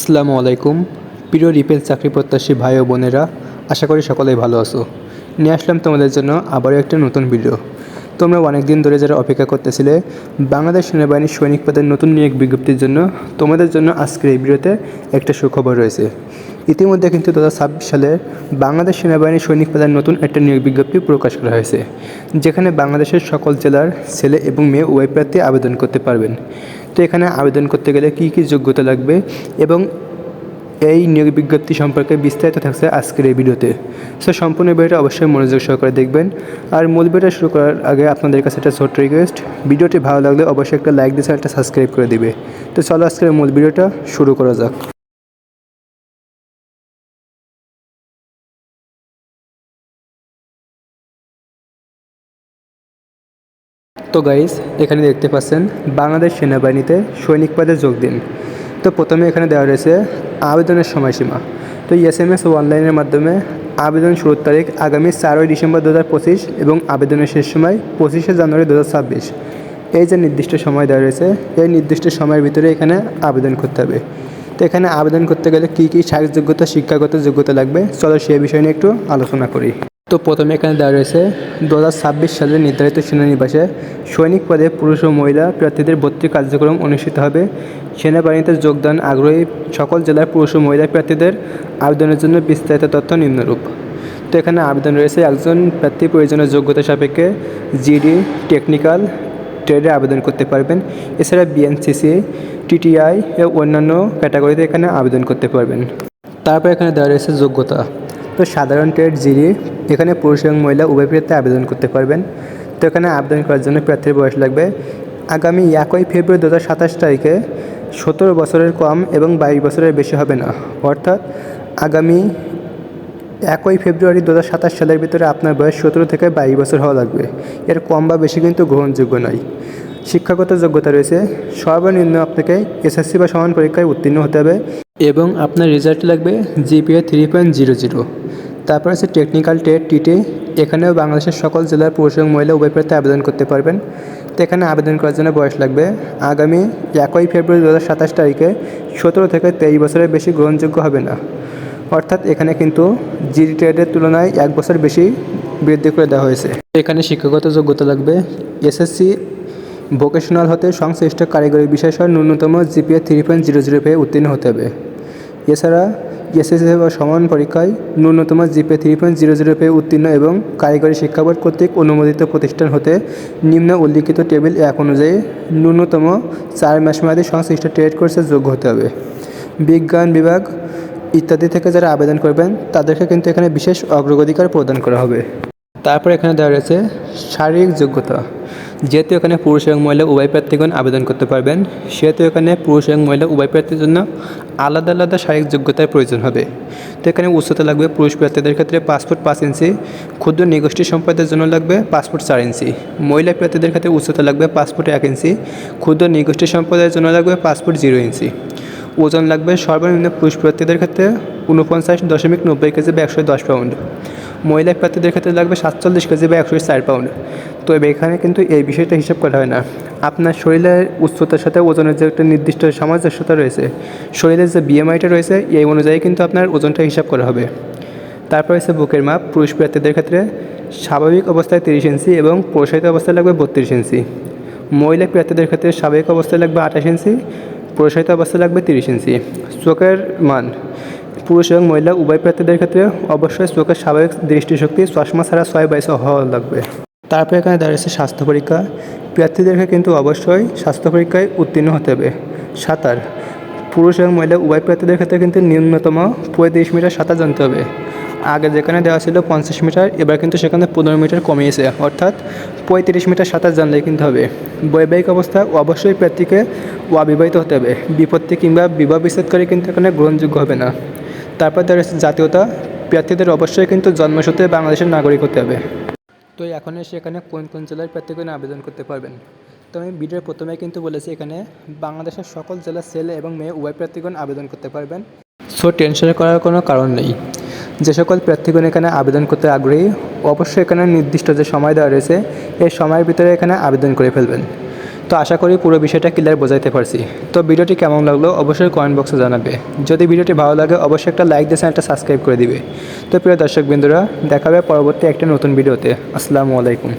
আসসালামু আলাইকুম। প্রিয় রিপেল চাকরি প্রত্যাশী ভাই ও বোনেরা, আশা করি সকলেই ভালো আছো। নিয়ে আসলাম তোমাদের জন্য আবারও একটা নতুন ভিডিও তোমরা অনেক দিন ধরে যারা অপেক্ষা করতেছিলে, বাংলাদেশ সেনাবাহিনীর সৈনিক পদের নতুন নিয়োগ বিজ্ঞপ্তির জন্য, তোমাদের জন্য আজকের এই ভিডিওতে একটা সুখবর রয়েছে। ইতিমধ্যে কিন্তু দু হাজার ছাব্বিশ সালে বাংলাদেশ সেনাবাহিনীর সৈনিক পদের নতুন একটা নিয়োগ বিজ্ঞপ্তি প্রকাশ করা হয়েছে, যেখানে বাংলাদেশের সকল জেলার ছেলে এবং মেয়ে উভয় প্রার্থী আবেদন করতে পারবেন। তো এখানে আবেদন করতে গেলে কী কী যোগ্যতা লাগবে এবং এই নিয়োগ বিজ্ঞপ্তি সম্পর্কে বিস্তারিত থাকছে আজকের এই ভিডিওতে। সো সম্পূর্ণ ভিডিওটা অবশ্যই মনোযোগ সহকারে দেখবেন। আর মূল ভিডিওটা শুরু করার আগে আপনাদের কাছে একটা ছোট্ট রিকোয়েস্ট ভিডিওটি ভালো লাগলে অবশ্যই একটা লাইক দিয়ে একটা সাবস্ক্রাইব করে দিবে। তো চলো আজকের মূল ভিডিওটা শুরু করা যাক। তো গাইজ এখানে দেখতে পাচ্ছেন বাংলাদেশ সেনাবাহিনীতে সৈনিক পদে যোগ দিন। তো প্রথমে এখানে দেওয়া রয়েছে আবেদনের সময়সীমা। তো এস এম এস অনলাইনের মাধ্যমে আবেদন শুরুর তারিখ আগামী চারই ডিসেম্বর দু হাজার পঁচিশ এবং আবেদনের শেষ সময় পঁচিশে জানুয়ারি দু হাজার ছাব্বিশ। এই যে নির্দিষ্ট সময় দেওয়া রয়েছে, এই নির্দিষ্ট সময়ের ভিতরে এখানে আবেদন করতে হবে। তো এখানে আবেদন করতে গেলে কী কী যোগ্যতা শিক্ষাগত যোগ্যতা লাগবে, চলো সেই বিষয় নিয়ে একটু আলোচনা করি। তো প্রথমে এখানে দেওয়া রয়েছে দু হাজার ছাব্বিশ সালে নির্ধারিত সেনানিবাসে সৈনিক পদে পুরুষ ও মহিলা প্রার্থীদের ভর্তি কার্যক্রম অনুষ্ঠিত হবে। সেনাবাহিনীতে যোগদান আগ্রহী সকল জেলার পুরুষ ও মহিলা প্রার্থীদের আবেদনের জন্য বিস্তারিত তথ্য নিম্নরূপ। তো এখানে আবেদন রয়েছে, একজন প্রার্থী প্রয়োজনীয় যোগ্যতা সাপেক্ষে জিডি, টেকনিক্যাল ট্রেডে আবেদন করতে পারবেন। এছাড়া বিএনসিসি, টিটিআই ও অন্যান্য ক্যাটাগরিতে এখানে আবেদন করতে পারবেন। তারপর এখানে দেওয়া রয়েছে যোগ্যতা। তো সাধারণ ট্রেড জিডি এখানে পুরুষ এবং মহিলা উভয় প্রার্থী আবেদন করতে পারবেন। তো এখানে আবেদন করার জন্য প্রার্থীর বয়স লাগবে আগামী একই ফেব্রুয়ারি দু হাজার সাতাশ তারিখে সতেরো বছরের কম এবং বাইশ বছরের বেশি হবে না। অর্থাৎ আগামী একই ফেব্রুয়ারি দু সাতাশ সালের ভিতরে আপনার বয়স সতেরো থেকে বাইশ বছর হওয়া লাগবে। এর কম বা বেশি কিন্তু গ্রহণযোগ্য নয়। শিক্ষাগত যোগ্যতা রয়েছে। সর্বনিম্ন আপনাকে এসএসসি বা সমান পরীক্ষায় উত্তীর্ণ হতে হবে এবং আপনার রেজাল্ট লাগবে GPA three point zero zero তারপর আছে টেকনিক্যাল টেট টিটে এখানেও বাংলাদেশের সকল জেলার পুরুষ এবং মহিলা উভয় প্রার্থী আবেদন করতে পারবেন। তো এখানে আবেদন করার জন্য বয়স লাগবে। আগামী একই ফেব্রুয়ারি দু হাজার সাতাশ তারিখে সতেরো থেকে তেইশ বছরের বেশি গ্রহণযোগ্য হবে না। অর্থাৎ এখানে কিন্তু জিডি ট্রেডের তুলনায় এক বছর বেশি বৃদ্ধি করে দেওয়া হয়েছে। এখানে শিক্ষাগত যোগ্যতা লাগবে। এসএসসি ভোকেশনাল হতে সংশ্লিষ্ট কারিগরি বিষয় ন্যূনতম GPA three point zero zero পেয়ে উত্তীর্ণ হতে হবে। এছাড়া এসএসসি বা সমান পরীক্ষায় ন্যূনতম GPA three point zero zero পেয়ে উত্তীর্ণ এবং কারিগরি শিক্ষা বোর্ড কর্তৃক অনুমোদিত প্রতিষ্ঠান হতে নিম্ন উল্লিখিত টেবিল এক অনুযায়ী ন্যূনতম চার মাস মেয়াদী সংশ্লিষ্ট ট্রেড কোর্সে যোগ্য হতে হবে। বিজ্ঞান বিভাগ ইত্যাদি থেকে যারা আবেদন করবেন, তাদেরকে কিন্তু এখানে বিশেষ অগ্রাধিকার প্রদান করা হবে। তারপর এখানে দেওয়া রয়েছে শারীরিক যোগ্যতা। যেহেতু এখানে পুরুষ এবং মহিলা উভয় প্রার্থীগণ আবেদন করতে পারবেন, সেহেতু এখানে পুরুষ এবং মহিলা উভয় প্রার্থীর জন্য আলাদা আলাদা শারীরিক যোগ্যতার প্রয়োজন হবে। তো এখানে উচ্চতা লাগবে পুরুষ প্রার্থীদের ক্ষেত্রে পাসপোর্ট পাঁচ ইঞ্চি, ক্ষুদ্র নিগোষ্ঠী সম্প্রদায়ের জন্য লাগবে পাসপোর্ট চার ইঞ্চি, মহিলা প্রার্থীদের ক্ষেত্রে উচ্চতা লাগবে পাসপোর্ট এক ইঞ্চি, ক্ষুদ্র নিগোষ্ঠী সম্প্রদায়ের জন্য লাগবে পাসপোর্ট জিরো ইঞ্চি। ওজন লাগবে সর্বনিম্ন পুরুষ প্রার্থীদের ক্ষেত্রে উনপঞ্চাশ দশমিক নব্বই কেজি বা একশো দশ পাউন্ড। মহিলা প্রার্থীদের ক্ষেত্রে লাগবে সাতচল্লিশ কেজি বা একশো চার পাউন্ড। তো এখানে কিন্তু এই বিষয়টা হিসাব করা হয় না। আপনার শরীরের উচ্চতার সাথে ওজনের যে একটা নির্দিষ্ট সামঞ্জস্যতা রয়েছে, শরীরের যে বিএমআইটা রয়েছে, এই অনুযায়ী কিন্তু আপনার ওজনটা হিসাব করা হবে। তারপর হচ্ছে বুকের মাপ। পুরুষ প্রার্থীদের ক্ষেত্রে স্বাভাবিক অবস্থায় তিরিশ ইঞ্চি এবং প্রসারিত অবস্থায় লাগবে বত্রিশ ইঞ্চি। মহিলা প্রার্থীদের ক্ষেত্রে স্বাভাবিক অবস্থায় লাগবে আঠাশ ইঞ্চি প্রসারিত অবস্থায় লাগবে তিরিশ ইঞ্চি। চোখের মান। পুরুষ এবং মহিলা, উভয় প্রার্থীদের ক্ষেত্রে অবশ্যই চোখের স্বাভাবিক দৃষ্টিশক্তি, চশমা ছাড়া ছয় বাইশে হওয়া লাগবে। তারপরে এখানে দাঁড়িয়েছে স্বাস্থ্য পরীক্ষা। প্রার্থীদেরকে কিন্তু অবশ্যই স্বাস্থ্য পরীক্ষায় উত্তীর্ণ হতে হবে। সাঁতার। পুরুষ এবং মহিলা উভয় প্রার্থীদের ক্ষেত্রে কিন্তু ন্যূনতম পঁয়ত্রিশ মিটার সাঁতার জানতে হবে। আগে যেখানে দেওয়া ছিল পঞ্চাশ মিটার, এবার কিন্তু সেখানে পনেরো মিটার কমিয়েছে। অর্থাৎ পঁয়ত্রিশ মিটার সাঁতার জানলে কিন্তু হবে। বৈবাহিক অবস্থা, অবশ্যই প্রার্থীকে অবিবাহিত হতে হবে। বিপত্তি কিংবা বিবাহ বিচ্ছেদকারী কিন্তু এখানে গ্রহণযোগ্য হবে না। তারপর তার জাতীয়তা প্রার্থীদের অবশ্যই কিন্তু জন্মসূত্রে বাংলাদেশের নাগরিক হতে হবে। তো এখন এসে এখানে কোন কোন জেলার প্রার্থীগণ আবেদন করতে পারবেন? তো আমি ভিডিওর প্রথমে কিন্তু বলেছি এখানে বাংলাদেশের সকল জেলার ছেলে এবং মেয়ে উভয় প্রার্থীগণ আবেদন করতে পারবেন। সো টেনশন করার কোনো কারণ নেই। যে সকল প্রার্থীগণ এখানে আবেদন করতে আগ্রহী, অবশ্যই এখানে নির্দিষ্ট যে সময় দেওয়া রয়েছে, এই সময়ের ভিতরে এখানে আবেদন করে ফেলবেন। তো আশা করি পুরো বিষয়টা ক্লিয়ার বোঝাইতে পারছি। তো ভিডিওটি কেমন লাগল অবশ্যই কমেন্ট বক্সে জানাবে। যদি ভিডিওটি ভালো লাগে, অবশ্যই একটা লাইক দিয়ে চ্যানেলটা সাবস্ক্রাইব করে দিবে। তো প্রিয় দর্শক বিন্দুরা দেখাবে পরবর্তী একটা নতুন ভিডিওতে। আসসালামু আলাইকুম।